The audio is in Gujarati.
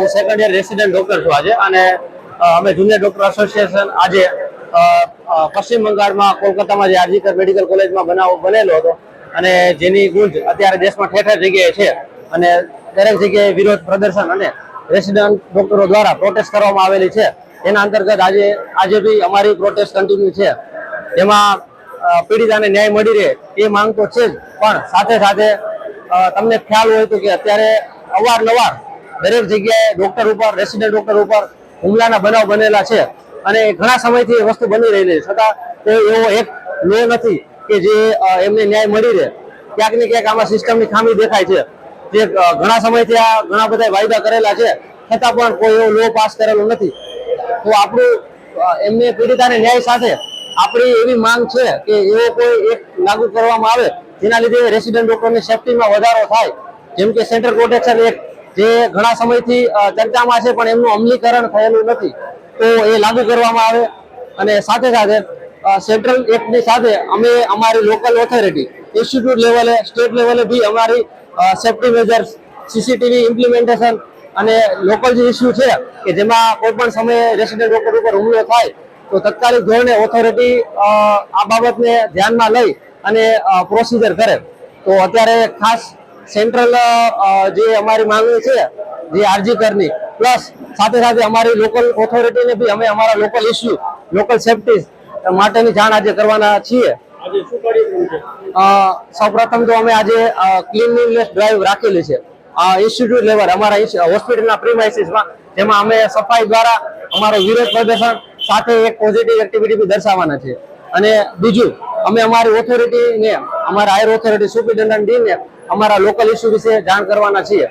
હું સેકન્ડ યર રેસિડેન્ટ ડોક્ટર છું આજે અને અમે જુનિયર ડોક્ટર એસોસિએશન આજે પશ્ચિમ બંગાળમાં કોલકાતામાં જે આરજીકર મેડિકલ કોલેજમાં બનાવ બનેલો હતો અને જેની ગુંજ અત્યારે દેશમાં ઠેર ઠેર જગ્યાએ છે અને દરેક જગ્યાએ વિરોધ પ્રદર્શન અને રેસિડન્ટ ડોક્ટરો દ્વારા પ્રોટેસ્ટ કરવામાં આવેલી છે. એના અંતર્ગત આજે આજે બી અમારી પ્રોટેસ્ટ કન્ટિન્યુ છે. એમાં પીડિતાને ન્યાય મળી રહે એ માંગ તો છે જ, પણ સાથે સાથે તમને ખ્યાલ હોય તો કે અત્યારે અવારનવાર દરેક જગ્યાએ ડોક્ટર ઉપર રેસિડેન્ટ ડોક્ટર ઉપર હુમલાના બનાવ બનેલા છે. અને ઘણા સમયથી એ વસ્તુ બની રહેલી છે. છતાં કોઈ એવો એક લો નથી કે જે એમને ન્યાય મળી રહે. ક્યાંક ને ક્યાંક આમાં સિસ્ટમની ખામી દેખાય છે. જે ઘણા સમયથી આ ઘણા બધા વાયદા કરેલા છે. છતાં પણ કોઈ એવો લો પાસ કરેલો નથી. તો આપણું એમને પીડિતાને ન્યાય સાથે આપણી એવી માંગ છે કે એવો કોઈ એક લાગુ કરવામાં આવે, જેના લીધે રેસિડેન્ટ ડોક્ટરની સેફટીમાં વધારો થાય. જેમ કે સેન્ટ્રલ પ્રોટેક્શન એક્ટ જે ઘણા સમયથી ચર્ચામાં છે, પણ એમનું અમલીકરણ થયેલું નથી, તો એ લાગુ કરવામાં આવે. અને સાથે સાથે સેન્ટ્રલ એક્ટની સાથે અમે અમારી લોકલ ઓથોરિટી, ઇન્સ્ટિટ્યૂટ લેવલે, સ્ટેટ લેવલે બી અમારી સેફટી મેજર્સ, સીસીટીવી ઇમ્પ્લિમેન્ટેશન અને લોકલ જે ઇસ્યુ છે, કે જેમાં કોઈ પણ સમયે રેસિડેન્ટ ડોક્ટર ઉપર હુમલો થાય, તો તત્કાલિક ધોરણે ઓથોરિટી આ બાબતને ધ્યાનમાં લઈ અને પ્રોસિજર કરે. તો અત્યારે ખાસ સેન્ટ્રલ જે અમારી માંગણી છે જે આરજી કરની પ્લસ સાથે સાથે અમારી લોકલ ઓથોરિટીને બી અમે અમારા લોકલ ઇસ્યુ લોકલ સેફટી માટેની જાણ આજે કરવાના છીએ. આજે શું કાર્યક્રમ છે? સૌ પ્રથમ તો અમે આજે ક્લીનલીનેસ ડ્રાઈવ રાખેલી છે. ઇન્સ્ટિટ્યૂટ લેવલ અમારા હોસ્પિટલના પ્રીમાઇસીસમાં જેમાં અમે સફાઈ દ્વારા અમારો વિરોધ પ્રદર્શન સાથે એક પોઝિટિવ એક્ટિવિટી બી દર્શાવવાના છે. અને બીજું અમે અમારી ઓથોરિટીને અમારા હાયર ઓથોરિટી સુપ્રિન્ટેન્ડન્ટ ડીને અમારા લોકલ ઇસ્યુ વિશે જાણ કરવાના છીએ.